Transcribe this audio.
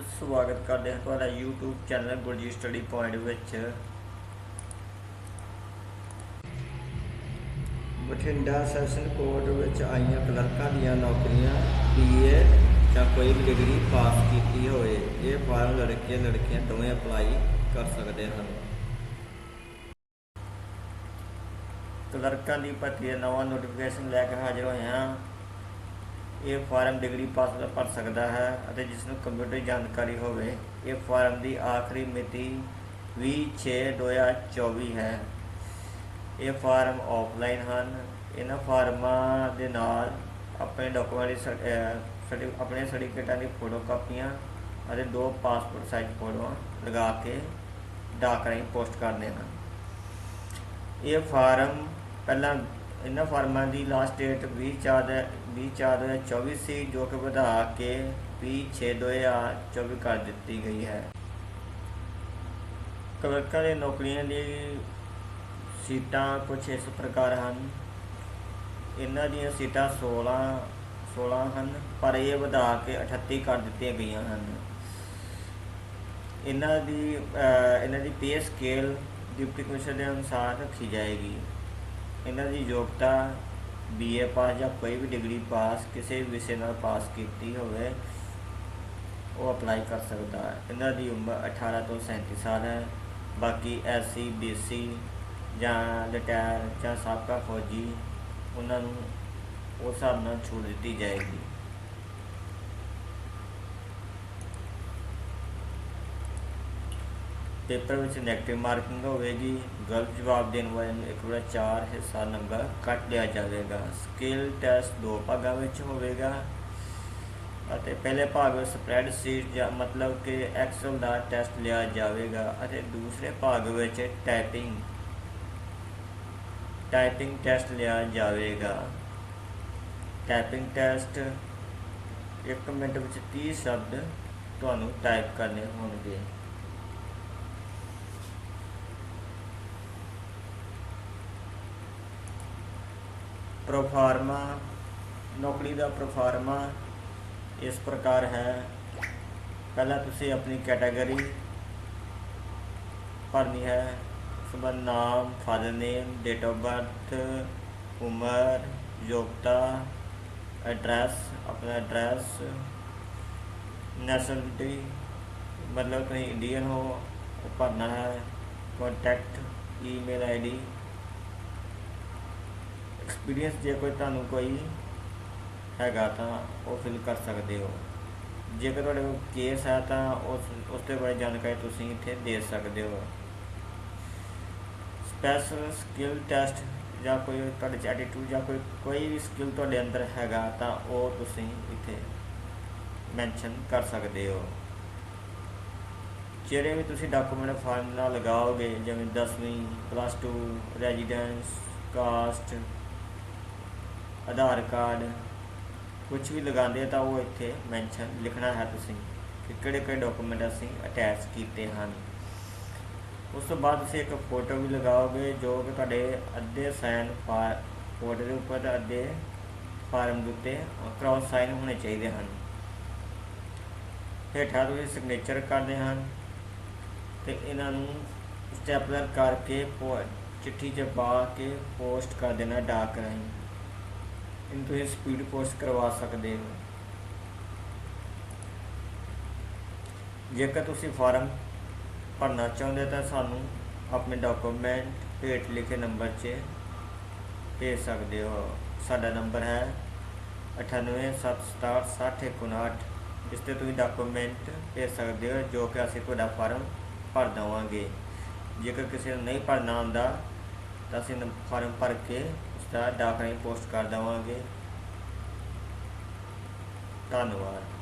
ਸਵਾਗਤ ਕਰਦੇ ਹਾਂ ਤੁਹਾਡਾ YouTube channel Gurjeet study point ਵਿੱਚ। ਬਠਿੰਡਾ ਸੈਸ਼ਨ ਕੋਰਟ ਵਿੱਚ ਆਈਆਂ ਕਲਰਕਾਂ ਦੀਆਂ ਨੌਕਰੀਆਂ ਬੀਏ ਜਾਂ ਕੋਈ ਵੀ ਡਿਗਰੀ ਪਾਸ ਕੀਤੀ ਹੋਵੇ, ਇਹ ਫਾਰਮ ਲੜਕੇ ਲੜਕੀਆਂ ਦੋਵੇਂ ਅਪਲਾਈ ਕਰ ਸਕਦੇ ਹਨ। ਕਲਰਕਾਂ ਦੀ ਭਰਤੀ ਦਾ ਨਵਾਂ ਨੋਟੀਫਿਕੇਸ਼ਨ ਲੈ ਕੇ ਹਾਜ਼ਰ ਹੋਏ ਹਾਂ। ਇਹ ਫਾਰਮ ਡਿਗਰੀ ਪਾਸ ਭਰ ਸਕਦਾ ਹੈ ਅਤੇ ਜਿਸ ਨੂੰ ਕੰਪਿਊਟਰ ਜਾਣਕਾਰੀ ਹੋਵੇ, ਇਹ ਫਾਰਮ ਦੀ ਆਖਰੀ ਮਿਤੀ 20/6/2024 ਹੈ। ਇਹ ਫਾਰਮ ਆਫਲਾਈਨ ਹਨ। ਇਹਨਾਂ ਫਾਰਮਾਂ ਦੇ ਨਾਲ ਆਪਣੇ ਡਾਕੂਮੈਂਟ ਸਰਟੀ- ਆਪਣੇ ਸਰਟੀਫਿਕੇਟਾਂ ਦੀ ਫੋਟੋ ਕਾਪੀਆਂ ਅਤੇ ਦੋ ਪਾਸਪੋਰਟ ਸਾਈਜ਼ ਫੋਟੋਆਂ ਲਗਾ ਕੇ ਡਾਕ ਰਾਹੀਂ ਪੋਸਟ ਕਰਦੇ ਹਨ। ਇਹ ਫਾਰਮ ਪਹਿਲਾਂ ਇਹਨਾਂ ਫਾਰਮਾਂ ਦੀ ਲਾਸਟ ਡੇਟ 20/4/2024 ਸੀ, ਜੋ ਕਿ ਵਧਾ ਕੇ 20/6/2024 ਕਰ ਦਿੱਤੀ ਗਈ ਹੈ। ਕਲਰਕਾਂ ਦੇ ਨੌਕਰੀਆਂ ਦੀ ਸੀਟਾਂ ਕੁਝ ਇਸ ਪ੍ਰਕਾਰ ਹਨ। ਇਹਨਾਂ ਦੀਆਂ ਸੀਟਾਂ 16 16 ਹਨ, ਪਰ ਇਹ ਵਧਾ ਕੇ 38 ਕਰ ਦਿੱਤੀਆਂ ਗਈਆਂ ਹਨ। ਇਹਨਾਂ ਦੀ ਇਹਨਾਂ ਦੀ ਪੇ ਸਕੇਲ ਡਿਪਟੀ ਕਮਿਸ਼ਨਰ ਦੇ ਅਨੁਸਾਰ ਰੱਖੀ ਜਾਏਗੀ। ਇਹਨਾਂ ਦੀ ਯੋਗਤਾ ਬੀਏ ਪਾਸ ਜਾਂ ਕੋਈ ਵੀ ਡਿਗਰੀ ਪਾਸ ਕਿਸੇ ਵੀ ਵਿਸ਼ੇ ਨਾਲ ਪਾਸ ਕੀਤੀ ਹੋਵੇ, ਉਹ ਅਪਲਾਈ ਕਰ ਸਕਦਾ ਹੈ। ਇਹਨਾਂ ਦੀ ਉਮਰ 18 ਤੋਂ 37 ਸਾਲ ਹੈ। ਬਾਕੀ ਐਸਸੀ ਬੀਸੀ ਜਾਂ ਰਿਟਾਇਰ ਜਾਂ ਸਾਬਕਾ ਫੌਜੀ, ਉਹਨਾਂ ਨੂੰ ਉਸ ਹਿਸਾਬ ਨਾਲ ਛੂਟ ਦਿੱਤੀ ਜਾਏਗੀ। ਪੇਪਰ ਵਿੱਚ ਨੈਗੇਟਿਵ ਮਾਰਕਿੰਗ ਹੋਵੇਗੀ, ਗਲਤ ਜਵਾਬ ਦੇਣ ਵਾਲੇ ਨੂੰ ਇੱਕ ਵਾਰ 4 ਹਿੱਸਾ ਨੰਬਰ ਕੱਟ ਲਿਆ ਜਾਵੇਗਾ। ਸਕਿੱਲ ਟੈਸਟ ਦੋ ਭਾਗਾਂ ਵਿੱਚ ਹੋਵੇਗਾ ਅਤੇ ਪਹਿਲੇ ਭਾਗ ਵਿੱਚ ਸਪਰੈਡ ਸ਼ੀਟ ਜਾਂ ਮਤਲਬ ਕਿ ਐਕਸਲ ਦਾ ਟੈਸਟ ਲਿਆ ਜਾਵੇਗਾ ਅਤੇ ਦੂਸਰੇ ਭਾਗ ਵਿੱਚ ਟਾਈਪਿੰਗ ਟਾਈਪਿੰਗ ਟੈਸਟ ਲਿਆ ਜਾਵੇਗਾ। ਟਾਈਪਿੰਗ ਟੈਸਟ 1 ਮਿੰਟ ਵਿੱਚ 30 ਸ਼ਬਦ ਤੁਹਾਨੂੰ ਟਾਈਪ ਕਰਨੇ ਹੋਣਗੇ। ਪ੍ਰੋਫਾਰਮਾ, ਨੌਕਰੀ ਦਾ ਪ੍ਰੋਫਾਰਮਾ ਇਸ ਪ੍ਰਕਾਰ ਹੈ। ਪਹਿਲਾਂ ਤੁਸੀਂ ਆਪਣੀ ਕੈਟਾਗਰੀ ਭਰਨੀ ਹੈ। ਉਸ ਤੋਂ ਨਾਮ father name date of birth ਉਮਰ, ਯੋਗਤਾ ਐਡਰੈਸ ਆਪਣਾ ਐਡਰੈਸ ਨੈਸ਼ਨਲਟੀ ਮਤਲਬ ਤੁਸੀਂ ਇੰਡੀਅਨ ਹੋ, ਉਹ ਭਰਨਾ ਹੈ। ਕੰਟੈਕਟ ਈਮੇਲ ਆਈਡੀ ਐਕਸਪੀਰੀਅੰਸ ਜੇ ਕੋਈ ਤੁਹਾਨੂੰ ਕੋਈ ਹੈਗਾ ਤਾਂ ਉਹ ਫਿਲ ਕਰ ਸਕਦੇ ਹੋ। ਜੇਕਰ ਤੁਹਾਡੇ ਕੋਲ ਕੇਸ ਹੈ ਤਾਂ ਉਸ ਉਸ ਦੇ ਬਾਰੇ ਜਾਣਕਾਰੀ ਤੁਸੀਂ ਇੱਥੇ ਦੇ ਸਕਦੇ ਹੋ। ਸਪੈਸ਼ਲ ਸਕਿੱਲ ਟੈਸਟ ਜਾਂ ਕੋਈ ਤੁਹਾਡੇ ਚ ਐਟੀਟਿਊਡ ਜਾਂ ਕੋਈ ਕੋਈ ਵੀ ਸਕਿੱਲ ਤੁਹਾਡੇ ਅੰਦਰ ਹੈਗਾ ਤਾਂ ਉਹ ਤੁਸੀਂ ਇੱਥੇ ਮੈਂਸ਼ਨ ਕਰ ਸਕਦੇ ਹੋ। ਜਿਹੜੇ ਵੀ ਤੁਸੀਂ ਡਾਕੂਮੈਂਟ ਫਾਰਮੂਲਾ ਲਗਾਓਗੇ, ਜਿਵੇਂ 10ਵੀਂ plus 2 residence caste Aadhaar card ਕੁਝ ਵੀ ਲਗਾਉਂਦੇ ਤਾਂ ਉਹ ਇੱਥੇ ਮੈਂਸ਼ਨ ਲਿਖਣਾ ਹੈ ਤੁਸੀਂ ਕਿ ਕਿਹੜੇ ਕਿਹੜੇ ਡਾਕੂਮੈਂਟ ਅਸੀਂ ਅਟੈਚ ਕੀਤੇ ਹਨ। ਉਸ ਤੋਂ ਬਾਅਦ ਤੁਸੀਂ ਇੱਕ ਫੋਟੋ ਵੀ ਲਗਾਓਗੇ ਜੋ ਕਿ ਤੁਹਾਡੇ ਅੱਧੇ ਸਾਈਨ ਫੋਟੋ ਦੇ ਉੱਪਰ ਤੇ ਅੱਧੇ ਫਾਰਮ ਦੇ ਉੱਤੇ ਕ੍ਰਾਸ ਸਾਈਨ ਹੋਣੇ ਚਾਹੀਦੇ ਹਨ। ਹੇਠਾਂ ਤੁਸੀਂ ਸਿਗਨੇਚਰ ਕਰਦੇ ਹਨ ਤੇ ਇਹਨਾਂ ਨੂੰ ਸਟੈਪਲਰ ਕਰਕੇ ਪੋ- ਚਿੱਠੀ 'ਚ ਪਾ ਕੇ ਪੋਸਟ ਕਰ ਦੇਣਾ ਡਾਕ ਰਾਹੀਂ। ਇਹਨੂੰ ਤੁਸੀਂ ਸਪੀਡ ਪੋਸਟ ਕਰਵਾ ਸਕਦੇ ਹੋ। ਜੇਕਰ ਤੁਸੀਂ ਫਾਰਮ ਭਰਨਾ ਚਾਹੁੰਦੇ ਤਾਂ ਸਾਨੂੰ ਆਪਣੇ ਡਾਕੂਮੈਂਟ ਹੇਠ ਲਿਖੇ ਨੰਬਰ 'ਚ ਭੇਜ ਸਕਦੇ ਹੋ। ਸਾਡਾ ਨੰਬਰ ਹੈ 9876606159 ਇਸ ਤੇ ਤੁਸੀਂ ਡਾਕੂਮੈਂਟ ਭੇਜ ਸਕਦੇ ਹੋ, ਜੋ ਕਿ ਅਸੀਂ ਤੁਹਾਡਾ ਫਾਰਮ ਭਰ ਦੇਵਾਂਗੇ। ਜੇਕਰ ਕਿਸੇ ਨੂੰ ਨਹੀਂ ਭਰਨਾ ਆਉਂਦਾ ਤਾਂ ਅਸੀਂ ਫਾਰਮ ਭਰ ਕੇ ਦਾ ਡਾਕ ਰਾਹੀਂ ਪੋਸਟ ਕਰ ਦੇਵਾਂਗੇ। ਧੰਨਵਾਦ।